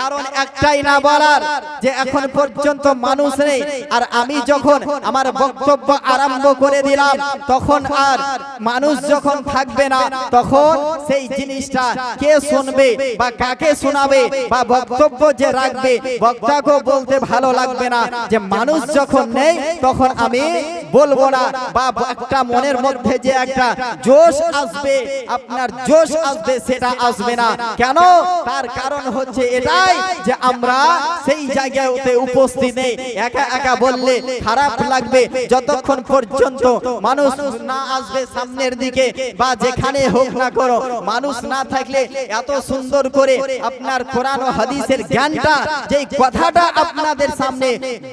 কারণ একটাই না বলার যে এখন পর্যন্ত মানুষ নেই। আর আমি যখন আমার বক্তব্য আরম্ভ করে দিলাম তখন আর মানুষ যখন থাকবে না তখন সেই জিনিসটা কে শুনবে বা কাকে শোনাবে বা বক্তব্য যে রাখবে বক্তাকেও বলতে ভালো লাগবে না যে মানুষ যখন নেই তখন আমি বলব না বা একটা মনের মধ্যে যে একটা জোশ আসবে আপনার জোশ আসবে সেটা আসবে না। কেন তার কারণ হচ্ছে এটাই যে আমরা সেই জায়গাতে উপস্থিত নেই। একা একা বললে খারাপ লাগবে। যতক্ষণ পর্যন্ত মানুষ না আসবে সামনের দিকে বা যেখানে হোক না করো, মানুষ না থাকলে এত সুন্দর করে আপনার কোরআন ও হাদিসের জ্ঞানটা, যেই কথাটা আপনাদের সামনে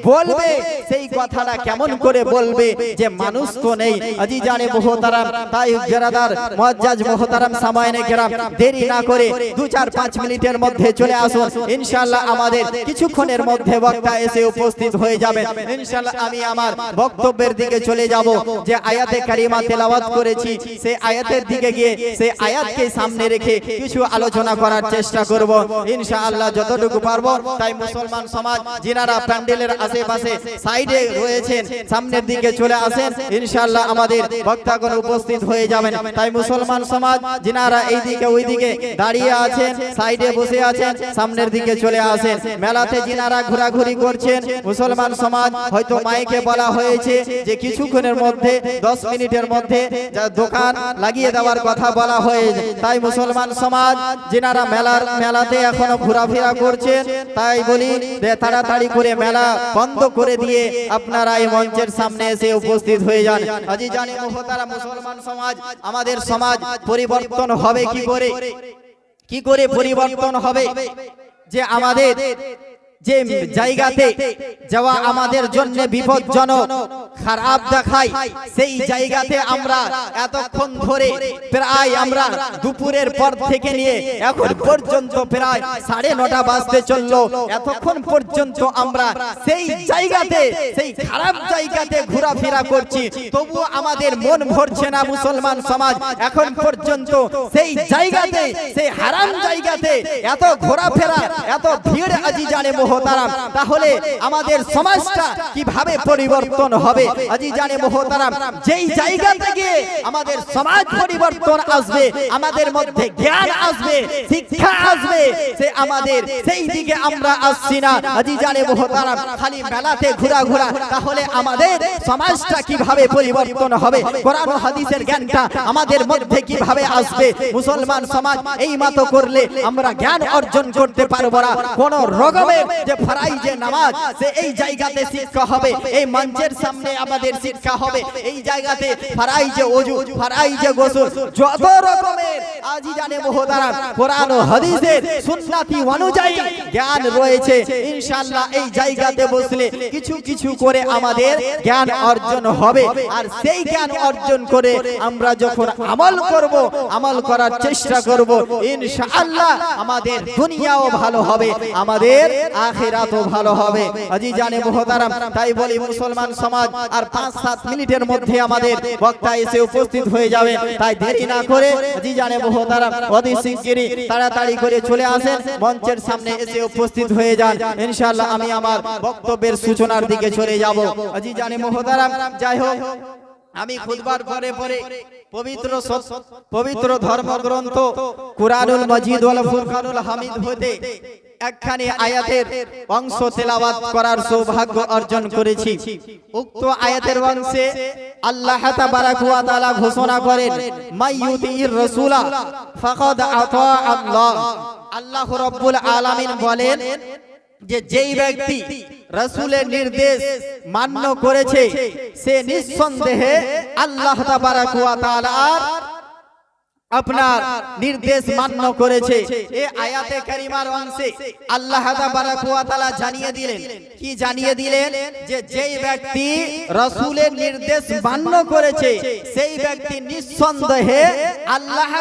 বলবে, সেই কথাটা কেমন করে বলবে যে মানুষ তো নেই। আজি জানে মোহতারাম, তাই জেরাদার মুআজ্জাজ মোহতারাম সামায়নে কেরাম, দেরি না করে দু চার পাঁচ মিনিটের মধ্যে চলে আসুন। ইনশাআল্লাহ আমাদের কিছুক্ষণের মধ্যে বক্তা এসে উপস্থিত হয়ে যাবে ইনশাআল্লাহ আমি আমার বক্তব্যের দিকে চলে যাব। যে আয়াতে কারিমা তেলাওয়াত করেছি সেই আয়াতের দিকে গিয়ে সেই আয়াতকে সামনে রেখে কিছু আলোচনা করার চেষ্টা করব। ইনশাআল্লাহ যতটুকু পারব তাই মুসলমান সমাজ যিনারা প্যান্ডেলের আশেপাশে সাইডে রয়েছেন সামনের দিকে চলে আসেন ইনশাআল্লাহ আমাদের বক্তাগণ উপস্থিত হয়ে যাবেন। তাই মুসলমান সমাজ যিনারা এই দিকে ওই দিকে দাঁড়িয়ে আছেন সাইডে বসে আছেন সামনের দিকে চলে আসেন। মেলাতে যিনারা ঘোরাঘুরি করছেন মুসলমান সমাজ হয়তো মাইকে বলা হয়েছে যে কিছুক্ষণের মধ্যে দশ মিনিটের মধ্যে দোকান লাগিয়ে দেওয়ার কথা বলা হয়েছে। তাই মুসলমান সমাজ যিনারা মেলার মেলাতে এখনও ঘোরাফেরা করছেন তাই বলি তাড়াতাড়ি করে মেলা বন্ধ করে দিয়ে আপনারা এই মঞ্চের সামনে এসে উপস্থিত হয়ে যান। আজি জানি মহতারা মুসলমান সমাজ আমাদের সমাজ পরিবর্তন হবে কি করে কি করে? পরিবর্তন হবে যে আমাদের যে জায়গাতে যাওয়া আমাদের জন্য বিপজ্জনক খারাপ দেখায় সেই জায়গাতে আমরা এতক্ষণ ধরে প্রায় আমরা দুপুরের পর থেকে নিয়ে এখন পর্যন্ত প্রায় সাড়ে নটা বাজতে চলল। এতক্ষণ পর্যন্ত আমরা সেই জায়গাতে সেই খারাপ জায়গাতে ঘোরাফেরা করছি। তবু আমাদের মন ভরছে না মুসলমান সমাজ। এখন পর্যন্ত সেই জায়গাতে সেই হারাম জায়গাতে এত ঘোরাফেরা এত ভিড় আজি জানে মোহতারাম, তাহলে আমাদের সমাজটা কীভাবে পরিবর্তন হবে? আজি জানে মোহতারাম, যেই জায়গা থেকে আমাদের সমাজ পরিবর্তন আসবে, আমাদের মধ্যে জ্ঞান আসবে, শিক্ষা আসবে, সে আমাদের সেই দিকে আমরা আসছি না। আজি জানে মোহতারাম, খালি মেলাতে ঘোরা ঘোরা, তাহলে আমাদের সমাজটা কীভাবে পরিবর্তন হবে? কোরআন হাদিসের জ্ঞানটা আমাদের মধ্যে কীভাবে আসবে? মুসলমান সমাজ এই মতো করলে আমরা জ্ঞান অর্জন করতে পারব না। কোন রকমের যে ফরাই যে নামাজ, সে এই জায়গাতে শিক্ষা হবে। এই মঞ্চের সামনে আমাদের শিক্ষা হবে। এই জায়গাতে ফরাই যে ওযু ফরাই যে গোসল, যত রকমের আজি জানে মহোদরা কোরআন ও হাদিসের সুন্নাতি অনুযায়ী জ্ঞান রয়েছে। ইনশাআল্লাহ এই জায়গাতে বসলে কিছু কিছু করে আমাদের জ্ঞান অর্জন হবে। আর সেই জ্ঞান অর্জন করে আমরা যখন আমল করব, আমল করার চেষ্টা করব, ইনশাআল্লাহ আমাদের দুনিয়াও ভালো হবে। আমাদের আখিরাতও ভালো হবে। আজি জানে মুহতারাম তাই বলি মুসলমান সমাজ আর পাঁচ সাত মিনিটের মধ্যে আমাদের বক্তা এসে উপস্থিত হয়ে যাবে। তাই দেরি না করে আজি জানে মুহতারাম অতি শিগগিরই তাড়াতাড়ি করে চলে আসেন। মঞ্চের সামনে এসে উপস্থিত হয়ে যান। ইনশাআল্লাহ আমি আমার বক্তব্যের সূচনার দিকে চলে যাব। আজি জানে মুহতারাম যাই হোক আমি খুদবার পরে পরে পবিত্র পবিত্র ধর্মগ্রন্থ কুরআনুল মজিদ ওয়াল ফুরকানুল হামিদ হতে একখানি আয়াতের অংশ তেলাওয়াত করার সৌভাগ্য অর্জন করেছি। উক্ত আয়াতের অংশে আল্লাহ তাবারাক ওয়া তাআলা ঘোষণা করেন মাইয়ুতির রাসূলা ফাকাদ আতা আল্লাহ। আল্লাহ। রাব্বুল আলামিন বলেন যে যেই ব্যক্তি রসুলের নির্দেশ মান্য করেছে সে নিঃসন্দেহে আল্লাহ তাবারাক ওয়া তাআলার আপনার নির্দেশ মান্য করেছে। এ আয়াতে কারিমার অংশে আল্লাহ তাআলা জানিয়ে দিলেন। কি জানিয়ে দিলেন? যে যেই ব্যক্তি রাসূলের নির্দেশ মান্য করেছে সেই ব্যক্তি নিঃসন্দেহে আল্লাহ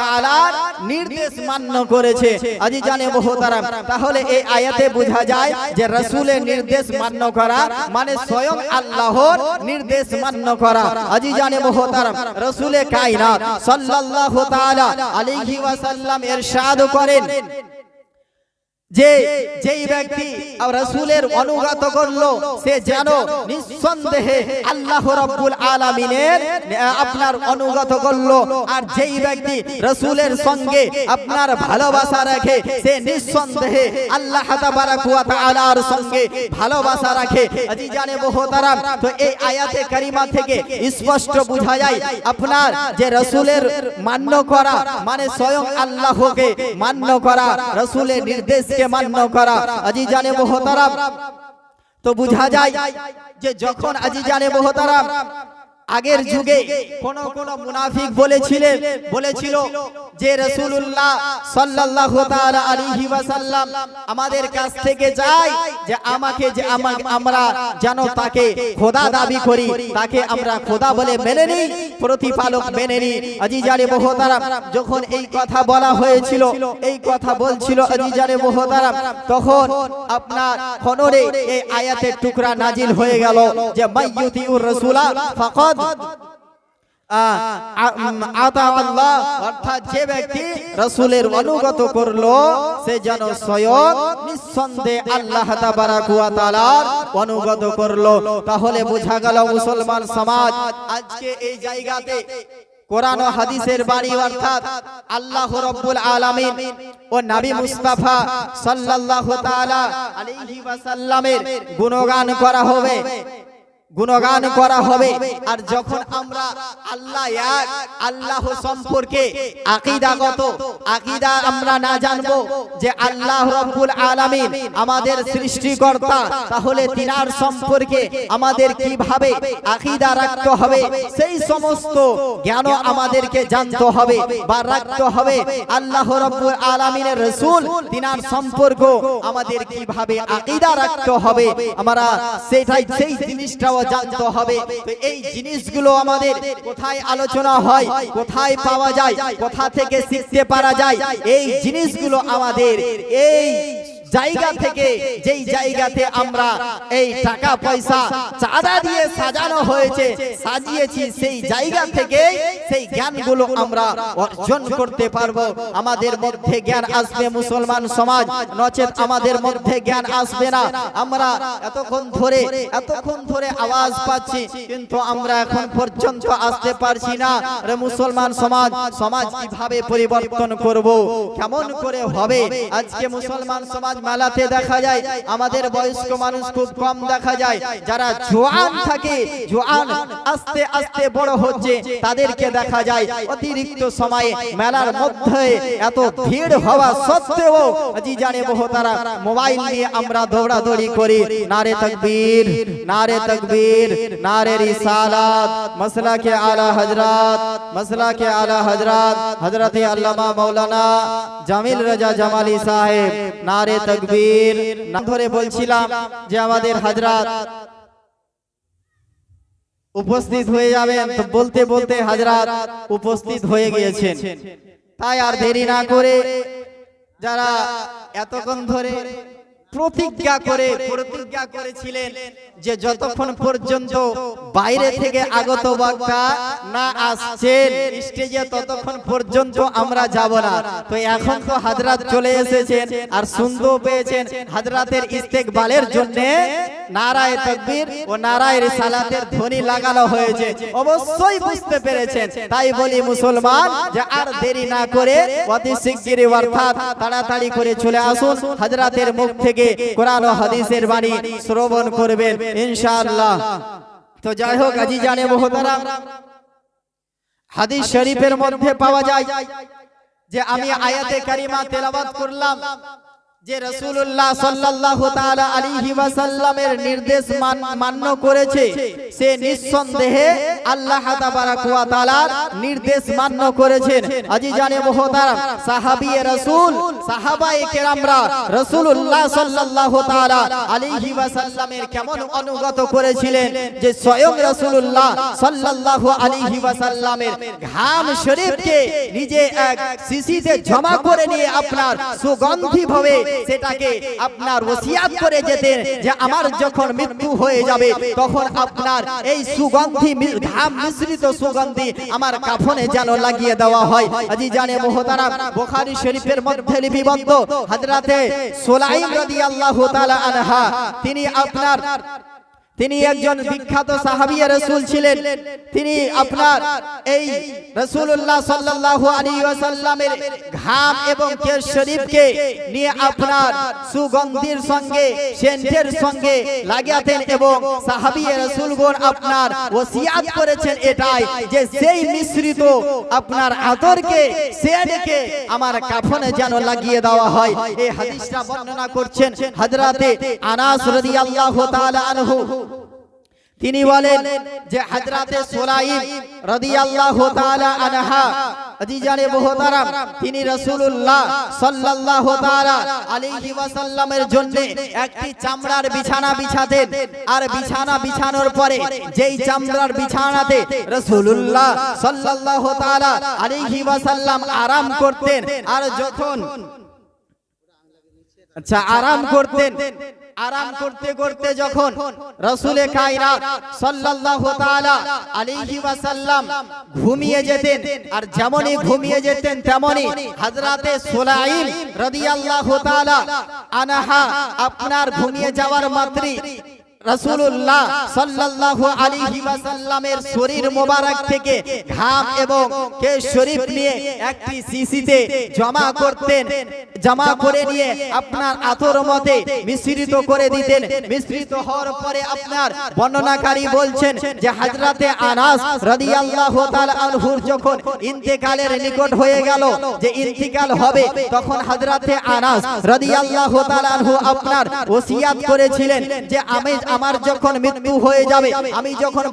তাআলার নির্দেশ মান্য করেছে। আজি জানে মোহতারাম তাহলে এই আয়াতে বোঝা যায় যে রাসূলের নির্দেশ মান্য করা মানে স্বয়ং আল্লাহর নির্দেশ মান্য করা। আজি জানে মোহতারাম রাসূলে কায়নাত। সাল্লাল্লাহু তাআলা আলাইহি ওয়াসাল্লাম ইরশাদ করেন। যে যেই ব্যক্তি রাসূলের অনুগত করল সে যেন নিঃসন্দেহে আল্লাহ রাব্বুল আলামিনের আপনার অনুগত করল। আর যেই ব্যক্তি রাসূলের সঙ্গে আপনার ভালোবাসা রাখে সে নিঃসন্দেহে আল্লাহ তাবারাক ওয়া তাআলার সঙ্গে ভালোবাসা রাখে। আজিজানে মোহতারাম তো এই আয়াতে কারিমা থেকে স্পষ্ট বোঝা যায় আপনার যে রাসূলের মান্য করা মানে স্বয়ং আল্লাহকে মান্য করা রাসূলের নির্দেশকে মান্য করা আজিজানে মোহতারাম তো বোঝা যায় যে যখন আজিজানে মোহতারাম আগের যুগে কোন কোন মুনাফিক বলেছিলেন বলেছিল যে রাসূলুল্লাহ সাল্লাল্লাহু তাআলা আলাইহি ওয়াসাল্লাম আমাদের কাছ থেকে চাই যে আমাকে যে আমরা যেন তাকে খোদা দাবি করি তাকে আমরা খোদা বলে মেনে নিই প্রতিপালক মেনে নিই। আজিজারে মোহতারাম যখন এই কথা বলা হয়েছিল এই কথা বলছিল আজিজারে মোহতারাম। তখন আপনার খনরে এই আয়াতের টুকরা নাজিল হয়ে গেল যে মাইয়ুতিউর রাসূলা ফাকাদ অনুগত করল তাহলে বোঝা গেল মুসলমান সমাজ আজকে এই জায়গাতে কোরআন হাদিসের বাণী, অর্থাৎ আল্লাহ রাব্বুল আলামিন ও নবী মুস্তাফা ওয়াসাল্লামের গুণগান করা হবে। গুণগান করা হবে। আর যখন আমরা আল্লাহ এক আল্লাহ সম্পর্কে আকীদাগত আকীদা আমরা না জানব যে আল্লাহ রব্বুল আলামিন আমাদের সৃষ্টিকর্তা। তাহলে তিনার সম্পর্কে আমাদের কীভাবে আকীদা রাখতে হবে সেই সমস্ত জ্ঞান আমাদেরকে জানতে হবে বা রাখতে হবে আল্লাহ রব্বুল আলামিনের রাসূল তিনার সম্পর্ক আমাদের কীভাবে আকীদা রাখতে হবে? আমরা সেটাই সেই জিনিসটাও জানতে হবে। তো এই জিনিসগুলো আমাদের কোথায় আলোচনা হয়, কোথায় পাওয়া যায়, কোথা থেকে শিখতে পারা যায়, এই জিনিসগুলো আমাদের এই জায়গা থেকে যেই জায়গাতে আমরা এই টাকা পয়সা চাঁদা দিয়ে সাজানো হয়েছে সাজিয়েছি সেই জায়গা থেকে সেই জ্ঞানগুলো আমরা অর্জন করতে পারব। আমাদের মধ্যে জ্ঞান আসবে মুসলমান সমাজ। নচেত আমাদের মধ্যে জ্ঞান আসবে না। আমরা এতক্ষণ ধরে এতক্ষণ ধরে আওয়াজ পাচ্ছি কিন্তু আমরা এখন পর্যন্ত আসতে পারছি না। রে মুসলমান সমাজ সমাজ কীভাবে পরিবর্তন করব? কেমন করে হবে? আজকে মুসলমান সমাজ মালাতে দেখা যায়, আমাদের বয়স্ক মানুষ খুব কম দেখা যায়। যারা জোয়ান থাকে, জোয়ান আস্তে আস্তে বড় হচ্ছে, তাদেরকে দেখা যায়। অতিরিক্ত সময়ে মেলার মধ্যে এত ভিড় হওয়া সত্ত্বেও জি জানে বহুতারা মোবাইল নিয়ে আমরা দৌড়াদৌড়ি করি। নারে তকবীর নারে তকবীর, নারে রিসালাত। মসলা কে আলা হজরত মসলা কে আলা হজরত হজরত আল্লামা মৌলানা জামিল রাজা জামালি সাহেব, নারে তকবীর নাম ধরে বলছিলাম যে আমাদের হাজরাত উপস্থিত হয়ে যাবেন, তো বলতে বলতে হাজরাত উপস্থিত হয়ে গিয়েছেন। তাই আর দেরি না করে যারা এতক্ষণ ধরে প্রতিজ্ঞা করে প্রতিজ্ঞা করেছিলেন যে যতক্ষণ পর্যন্ত বাইরে থেকে আগত বক্তা না আসছেন স্টেজে ততক্ষণ পর্যন্ত আমরা যাব না। তো এখন তো হাজরাত চলে এসেছেন আর সুন্দর পেয়েছেন হাজরাতের ইস্তেকবালের জন্য নারায় তকবীর ও নারায় রিসালাতের ধ্বনি লাগানো হয়েছে। অবশ্যই বুঝতে পেরেছেন। তাই বলি মুসলমান, যে আর দেরি না করে অতি শিগগিরই অর্থাৎ তাড়াতাড়ি করে চলে আসুন হাজরাতের মুখ থেকে কোরআন ও হাদিসের বাণী শ্রবণ করবেন, ইনশাআল্লাহ। তো যাই হোক, আজি জানে মোহতারাম, হাদিস শরীফের মধ্যে পাওয়া যায় যে আমি আয়াতে কারিমা তেলাওয়াত করলাম। যে রাসূলুল্লাহ সাল্লাল্লাহু তাআলা আলাইহি ওয়াসাল্লামের নির্দেশ মান্য করেছে। সে নিঃসন্দেহে আল্লাহ নির্দেশ মান্য করেছেন। আজি জানে মুহতারাম সাহাবী রাসূল সাহাবায়ে কেরামরা তাআলা আলাইহি ওয়াসাল্লামের কেমন অনুগত করেছিলেন যে স্বয়ং রাসূলুল্লাহ সাল্লাল্লাহু আলাইহি ওয়াসাল্লামের ঘাম শরীফকে নিজে এক শিশিতে জমা করে নিয়ে আপনার সুগন্ধি ভাবে সেটাকে আপনার ওসিয়াত করে যেতেন যে আমার যখন মৃত্যু হয়ে যাবে তখন আপনার এই সুগন্ধি ধাম ঘাম মিশ্রিত সুগন্ধি আমার কাফনে যেন লাগিয়ে দেওয়া হয়। আজি জানে মোহতারা বোখারি শরীফের মধ্যে লিপিবদ্ধ হাজরাতে সোলাইম রাদিয়াল্লাহু তাআলা আনহা। তিনি আপনার তিনি একজন বিখ্যাত সাহাবিয়া রসুল ছিলেন। তিনি আপনার এই রসুল্লাহ আলাইহি ওয়াসাল্লামের ঘাম এবং কেশ শরীফকে নিয়ে আপনার সুগন্ধির সঙ্গে সেন্টের সঙ্গে লাগাতেন এবং সাহাবিয়া রসুলগণ আপনার ওসিয়াত করেছেন এটাই যে সেই মিশ্রিত আপনার আতরকে সেন্টকে আমার কাফনে যেন লাগিয়ে দেওয়া হয়। এই হাদিসটা বর্ণনা করছেন হযরতে আনাস রাদিয়াল্লাহু তাআলা আনহু। তিনি বলেন যে হযরতে সুলাইম রাদিয়াল্লাহু তাআলা আনহা মুহতারাম তিনি রাসূলুল্লাহ সাল্লাল্লাহু তাআলা আলাইহি ওয়াসাল্লামের জন্য একটি চামড়ার বিছানা বিছাতেন। আর বিছানা বিছানোর পরে যেই চামড়ার বিছানাতে রাসূলুল্লাহ সাল্লাল্লাহু তাআলা আলাইহি ওয়াসাল্লাম আরাম করতেন আর যখন আচ্ছা আরাম করতেন আরাম করতে করতে যখন রসুলে কায়নাত সাল্লাল্লাহু তাআলা আলাইহি ওয়াসাল্লাম ঘুমিয়ে যেতেন। আর যেমনই ঘুমিয়ে যেতেন তেমনই হযরতে সুলাইম রাদিয়াল্লাহু তাআলা আনহা আপনার ঘুমিয়ে যাওয়ার মাত্রই রাসূলুল্লাহ সাল্লাল্লাহু আলাইহি ওয়াসাল্লামের শরীর মোবারক থেকে ঘাম এবং কেশ শরীফ নিয়ে একটি শিশিতে জমা করতেন জমা করে নিয়ে আপনার আতর মতে মিশ্রিত করে দিতেন। মিশ্রিত হওয়ার পরে আপনার বর্ণনাকারী বলছেন যে হযরতে আনাস রাদিয়াল্লাহু তাআলা আনহুর যখন ইন্তেকালের নিকট হয়ে গেল যে ইন্তিকাল হবে তখন হযরতে আনাস রাদিয়াল্লাহু তাআলা আনহু আপনার ওসিয়াত করেছিলেন যে আমি আমার যখন মৃত্যু হয়ে যাবে আমি যখন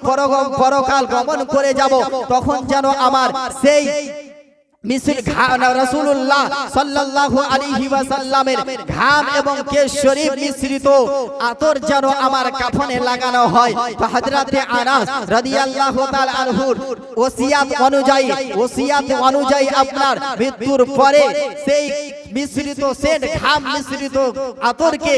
পরকাল গমন করে যাব তখন যেন আমার সেই মিশ্র রাসূলুল্লাহ সাল্লাল্লাহু আলাইহি ওয়াসাল্লামের ঘাম এবং কেশ শরীফ মিশ্রিত আতর যেন আমার কাফনে লাগানো হয়। তো হযরতে আনাস রাদিয়াল্লাহু তাআলা আনহুর ওসিয়াত অনুযায়ী ওসিয়াত অনুযায়ী আপনার মৃত্যুর পরে সেই মিশ্রিত সেট ঘাম মিশ্রিত আতরকে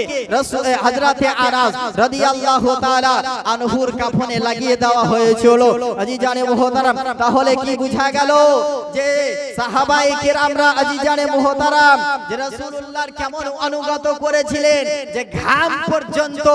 হযরতে আনাস রাদিয়াল্লাহু তাআলা আনহুর কাফনে লাগিয়ে দেওয়া হয়েছিল। আজি জানে মুহতারাম তাহলে কি বুঝা গেল? যে সাহাবায়ে কেরামরা আজি জানে মুহতারাম, যে রাসূলুল্লাহর কেমন অনুগত করেছিলেন, যে ঘাম পর্যন্ত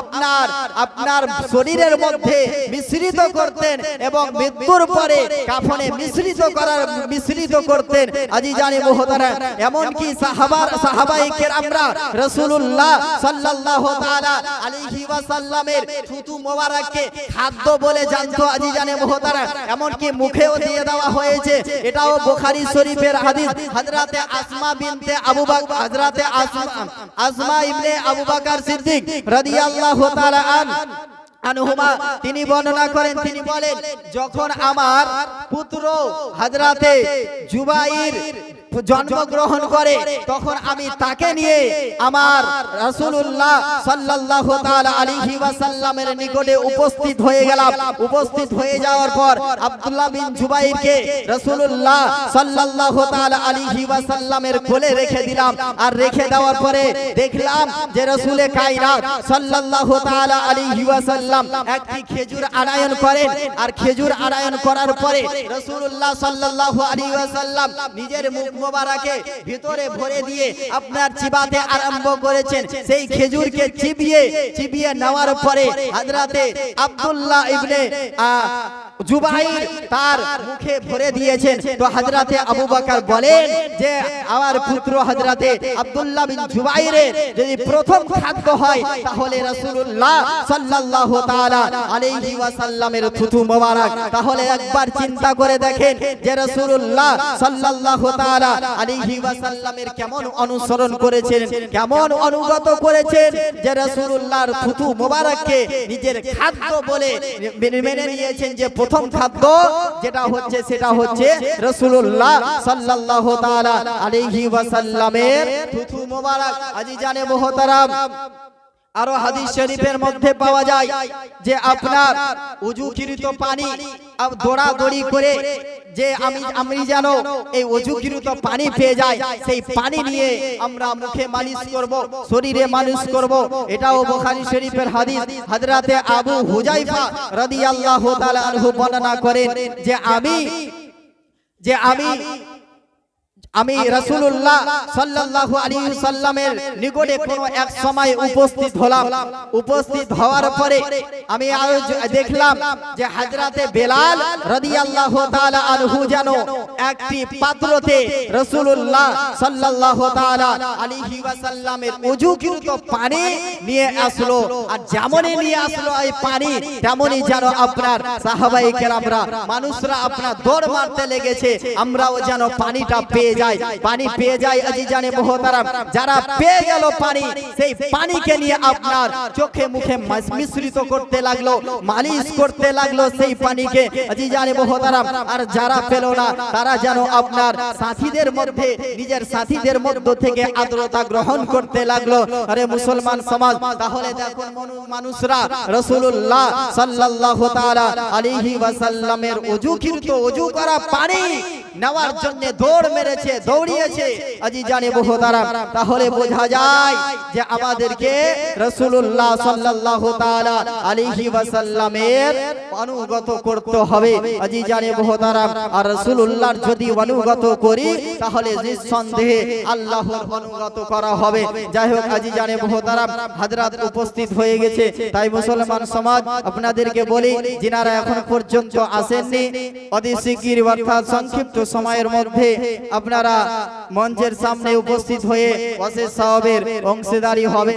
আপনার আপনার শরীরের মধ্যে মিশ্রিত করতেন এবং মৃত্যুর পরে কাফনে মিশ্রিত করার, মিশ্রিত করতেন আজি জানে মুহতারাম। এমন কি সাহাবার সাহাবায়ে কেরামরা, রাসূলুল্লাহ সাল্লাল্লাহু তাআলা আলাইহি ওয়াসাল্লামের থুতু মোবারককে খাদ্য বলে জানতো আজি জানে মুহতারাম। এমন কি মুখেও দিয়ে দেওয়া হয়েছে এটাও বোখারি শরীফের হাদিস। হযরতে আসমা বিনতে আবু বকর হযরতে আসমা আসমা ইবনে আবু বকর সিদ্দিক রাদিয়াল্লাহু তাআলা আন আনহুমা তিনি বর্ণনা করেন তিনি বলেন যখন আমার পুত্র হাজরাতে জুবাইর জন্মগ্রহণ করে তখন আমি তাকে নিয়ে আমার রাসূলুল্লাহ সাল্লাল্লাহু তাআলা আলাইহি ওয়াসাল্লামের নিকটে উপস্থিত হয়ে গেলাম। উপস্থিত হয়ে যাওয়ার পর আব্দুল্লাহ বিন জুবাইরকে রাসূলুল্লাহ সাল্লাল্লাহু তাআলা আলাইহি ওয়াসাল্লামের কোলে রেখে দিলাম। আর রেখে দেওয়ার পরে দেখলাম যে রাসূলে কায়নাত সাল্লাল্লাহু তাআলা আলাইহি ওয়াসাল্লাম একটি খেজুর আনায়ন করেন। আর খেজুর আনায়ন করার পরে রাসূলুল্লাহ সাল্লাল্লাহু আলাইহি ওয়াসাল্লাম নিজের মুখ মোবারকে ভিতরে ভরে দিয়ে আপনার চিবাতে আরম্ভ করেছেন। সেই খেজুরকে চিবিয়ে চিবিয়ে নেওয়ার পরে হাজরাতে আব্দুল্লাহ ইবনে জুবাইর তার মুখে ভরে দিয়েছেন। তো হযরতে আবু বকর বলেন যে আমার পুত্র হযরতে আব্দুল্লাহ বিন জুবাইরের যদি প্রথম খাদ্য হয় তাহলে রাসূলুল্লাহ সাল্লাল্লাহু তাআলা আলাইহি ওয়াসাল্লামের থুতু মোবারক। তাহলে একবার চিন্তা করে দেখেন যে রাসূলুল্লাহ সাল্লাল্লাহু তাআলা আলাইহি ওয়াসাল্লামের কেমন অনুসরণ করেছেন কেমন অনুগত করেছেন যে রাসূলুল্লাহর থুতু মোবারককে নিজের খাদ্য বলে মেনে নিয়েছেন যে প্রথম খাদ্য যেটা হচ্ছে সেটা হচ্ছে রসুল্লাহ সাল্লাহ আলাইহি ওয়াসাল্লামের থুথু মোবারক। আজি জানে মুহতারাম। আরও হাদিস শরীফের মধ্যে পাওয়া যায় যে আপনার উজুকৃত পানি দৌড়াদৌড়ি করে যে আমি আমি যেন এই অজুকৃত পানি পেয়ে যাই। সেই পানি নিয়ে আমরা মুখে মালিশ করব শরীরে মালিশ করব। এটাও বুখারী শরীফের হাদিস। হযরতে আবু হুজাইফা রাদিয়াল্লাহু তাআলা আনহু বর্ণনা করেন যে আমি যে আমি আমি রাসূলুল্লাহ সাল্লাল্লাহু আলাইহি সাল্লামের নিকটে কোন এক সময় উপস্থিত হলাম। উপস্থিত হওয়ার পরে আমি দেখলাম যে হযরতে বেলাল রাদিয়াল্লাহু তাআলা আনহু যেন একটি পাত্রতে রাসূলুল্লাহ সাল্লাল্লাহু তাআলা আলাইহি ওয়াসাল্লামের ওযুকৃত পানি নিয়ে আসলো। আর যেমনই নিয়ে আসলো এই পানি তেমনই যেন আপনার সাহাবায়ে কেরামরা মানুষরা আপনার দৌড় মারতে লেগেছে। আমরাও যেন পানিটা পেয়ে যাই পানি পেয়ে যাই আজি জানে মোহতারাম যারা পেয়ে গেল পানি সেই পানিকে নিয়ে আপনার চোখে মুখে মাস- মিশ্রিত করতে লাগল মালিশ করতে লাগল সেই পানিকে আজি জানে মোহতারাম আর যারা পেল না তারা যেন আপনার সাথীদের মধ্যে নিজের সাথীদের মধ্য থেকে আদ্রতা গ্রহণ করতে লাগল। আরে মুসলমান সমাজ তাহলে দেখুন মনু- মানুষরা রাসূলুল্লাহ সাল্লাল্লাহু তাআলা আলাইহি ওয়াসাল্লামের ওযুকৃত ওযু করা পানি নেওয়ার জন্য দৌড় মেরেছে দৌড়িয়েছে। আজি জানে বহুতারা তাহলে বোঝা যায় যে আমাদেরকে রাসূলুল্লাহ সাল্লাল্লাহু তাআলা আলাইহি ওয়াসাল্লামের অনুগত করতে হবে। আজি জানে বহুতারা আর রাসূলুল্লাহর যদি অনুগত করি, তাহলে নিঃসন্দেহে আল্লাহর অনুগত করা হবে। যাই হোক, আজি জানে বহুতারা হযরত উপস্থিত হয়ে গেছে। তাই মুসলমান সমাজ, আপনাদেরকে বলি, যিনারা এখন পর্যন্ত আসেননি, অতি শিগগির অর্থাৎ সংক্ষিপ্ত সময়ের মধ্যে আপনারা মঞ্চের সামনে উপস্থিত হয়ে অশেষ সাহাবের অংশীদারি হবে।